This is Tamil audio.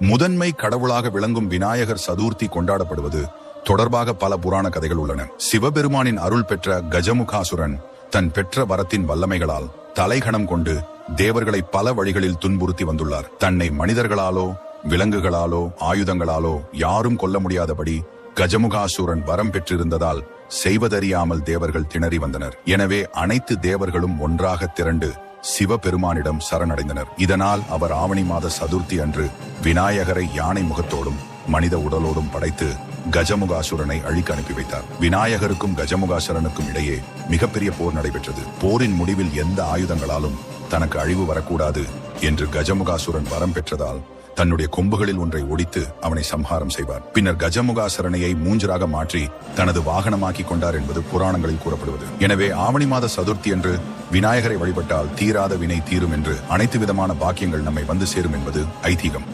முதன்மை கடவுளாக விளங்கும் விநாயகர் சதுர்த்தி கொண்டாடப்படுவது தொடர்பாக பல புராண கதைகள் உள்ளன. சிவபெருமானின் அருள் பெற்ற கஜமுகாசுரன் தன் பெற்ற வரத்தின் வல்லமைகளால் தலைகணம் கொண்டு தேவர்களை பல வழிகளில் துன்புறுத்தி வந்துள்ளார். தன்னை மனிதர்களாலோ விலங்குகளாலோ ஆயுதங்களாலோ யாரும் கொல்ல முடியாதபடி கஜமுகாசுரன் வரம் பெற்றிருந்ததால் செய்வதறியாமல் தேவர்கள் திணறி வந்தனர். எனவே அனைத்து தேவர்களும் ஒன்றாக திரண்டு சிவபெருமானிடம் சரணடைந்தனர். இதனால் அவர் ஆவணி மாத சதுர்த்தி அன்று விநாயகரை யானை முகத்தோடும் மனித உடலோடும் படைத்து கஜமுகாசுரனை அழிக்க அனுப்பி வைத்தார். விநாயகருக்கும் கஜமுகாசுரனுக்கும் இடையே மிகப்பெரிய போர் நடைபெற்றது. போரின் முடிவில் எந்த ஆயுதங்களாலும் தனக்கு அழிவு வரக்கூடாது என்று கஜமுகாசுரன் வரம் பெற்றதால் தன்னுடைய கொம்புகளில் ஒன்றை ஒடித்து அவனை சம்ஹாரம் செய்வார். பின்னர் கஜமுகாசரணையை மூஞ்சராக மாற்றி தனது வாகனமாக்கி கொண்டார் என்பது புராணங்களில் கூறப்படுவது. எனவே ஆவணி மாத சதுர்த்தி என்று விநாயகரை வழிபட்டால் தீராத வினை தீரும் என்று அனைத்து விதமான பாக்கியங்கள் நம்மை வந்து சேரும் என்பது ஐதீகம்.